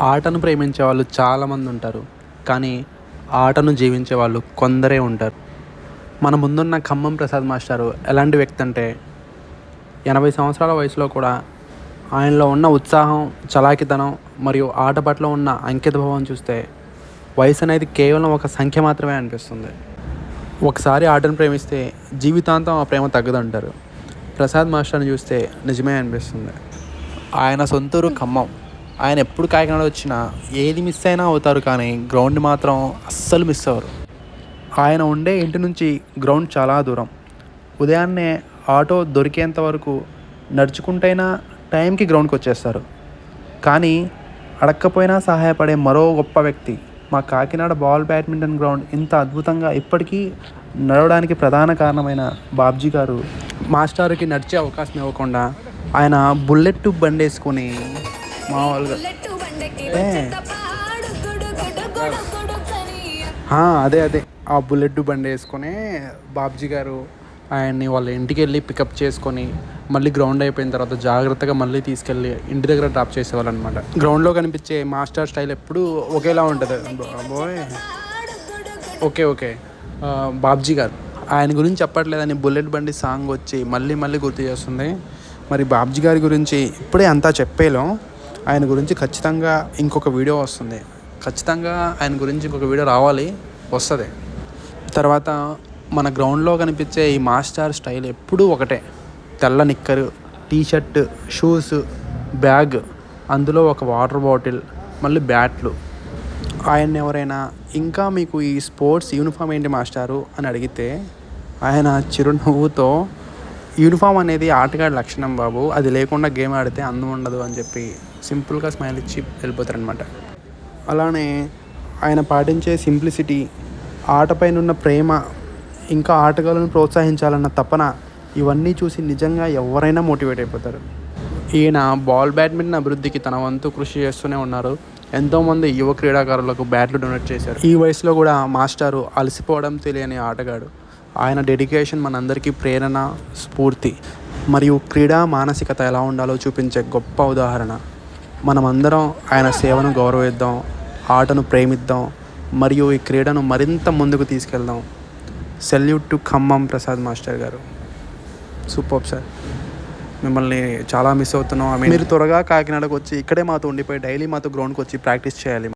ఆటను ప్రేమించే వాళ్ళు చాలామంది ఉంటారు. కానీ ఆటను జీవించే వాళ్ళు కొందరే ఉంటారు. మన ముందున్న ఖమ్మం ప్రసాద్ మాస్టారు ఎలాంటి వ్యక్తి అంటే ఎనభై సంవత్సరాల వయసులో కూడా ఆయనలో ఉన్న ఉత్సాహం చలాకితనం మరియు ఆట పట్ల ఉన్న అంకితభావం చూస్తే వయసు అనేది కేవలం ఒక సంఖ్య మాత్రమే అనిపిస్తుంది. ఒకసారి ఆటను ప్రేమిస్తే జీవితాంతం ఆ ప్రేమ తగ్గదంటారు. ప్రసాద్ మాస్టర్ని చూస్తే నిజమే అనిపిస్తుంది. ఆయన సొంతూరు ఖమ్మం. ఆయన ఎప్పుడు కాకినాడ వచ్చినా ఏది మిస్ అయినా అవుతారు కానీ గ్రౌండ్ మాత్రం అస్సలు మిస్ అవ్వరు. ఆయన ఉండే ఇంటి నుంచి గ్రౌండ్ చాలా దూరం. ఉదయాన్నే ఆటో దొరికేంత వరకు నడుచుకుంటైనా టైంకి గ్రౌండ్కి వచ్చేస్తారు. కానీ అడక్కపోయినా సహాయపడే మరో గొప్ప వ్యక్తి మా కాకినాడ బాల్ బ్యాడ్మింటన్ గ్రౌండ్ ఇంత అద్భుతంగా ఇప్పటికీ నడవడానికి ప్రధాన కారణమైన బాబ్జీ గారు మాస్టారుకి నడిచే అవకాశం ఇవ్వకుండా ఆయన బుల్లెట్ బండేసుకొని బండి వేసుకొని మామూలుగా. అదే అదే. ఆ బుల్లెట్ బండి వేసుకొని బాబ్జీ గారు ఆయన్ని వాళ్ళ ఇంటికి వెళ్ళి పికప్ చేసుకొని మళ్ళీ గ్రౌండ్ అయిపోయిన తర్వాత జాగ్రత్తగా మళ్ళీ తీసుకెళ్ళి ఇంటి దగ్గర డ్రాప్ చేసేవాళ్ళు అనమాట గ్రౌండ్లో కనిపించే మాస్టర్ స్టైల్ ఎప్పుడూ ఒకేలా ఉంటుంది. బోయ్ ఓకే ఓకే. బాబ్జీ గారు. ఆయన గురించి చెప్పట్లేదని బుల్లెట్ బండి సాంగ్ వచ్చి మళ్ళీ మళ్ళీ గుర్తు చేస్తుంది. మరి బాబ్జీ గారి గురించి ఇప్పుడే అంతా చెప్పేలాం ఆయన గురించి ఖచ్చితంగా ఇంకొక వీడియో వస్తుంది. ఖచ్చితంగా ఆయన గురించి ఇంకొక వీడియో రావాలి వస్తుంది. తర్వాత మన గ్రౌండ్లో కనిపించే ఈ మాస్టర్ స్టైల్ ఎప్పుడూ ఒకటే. తెల్ల నిక్కరు టీషర్ట్ షూస్ బ్యాగ్ అందులో ఒక వాటర్ బాటిల్ మళ్ళీ బ్యాట్లు. ఆయన ఎవరైనా ఇంకా మీకు ఈ స్పోర్ట్స్ యూనిఫామ్ ఏంటి మాస్టారు అని అడిగితే ఆయన చిరునవ్వుతో యూనిఫామ్ అనేది ఆటగాడి లక్షణం బాబు. అది లేకుండా గేమ్ ఆడితే అందం ఉండదు అని చెప్పి సింపుల్గా స్మైల్ ఇచ్చి వెళ్ళిపోతారనమాట అలానే ఆయన పాటించే సింప్లిసిటీ ఆటపైన ఉన్న ప్రేమ ఇంకా ఆటగాళ్ళను ప్రోత్సహించాలన్న తపన ఇవన్నీ చూసి నిజంగా ఎవరైనా మోటివేట్ అయిపోతారు. ఈయన బాల్ బ్యాడ్మింటన్ అభివృద్ధికి తన వంతు కృషి చేస్తూనే ఉన్నారు. ఎంతోమంది యువ క్రీడాకారులకు బ్యాట్లు డొనేట్ చేశారు. ఈ వయసులో కూడా మాస్టారు అలసిపోవడం తెలియని ఆటగాడు. ఆయన డెడికేషన్ మనందరికీ ప్రేరణ స్ఫూర్తి మరియు క్రీడా మానసికత ఎలా ఉండాలో చూపించే గొప్ప ఉదాహరణ. మనమందరం ఆయన సేవను గౌరవిద్దాం ఆటను ప్రేమిద్దాం మరియు ఈ క్రీడను మరింత ముందుకు తీసుకెళ్దాం. Salute to Khammam Prasad master గారు. Super sir. మిమ్మల్ని చాలా మిస్ అవుతున్నాం. మీరు త్వరగా కాకినాడకు వచ్చి ఇక్కడే మాతో ఉండిపోయి డైలీ మాతో గ్రౌండ్కి వచ్చి ప్రాక్టీస్ చేయాలి.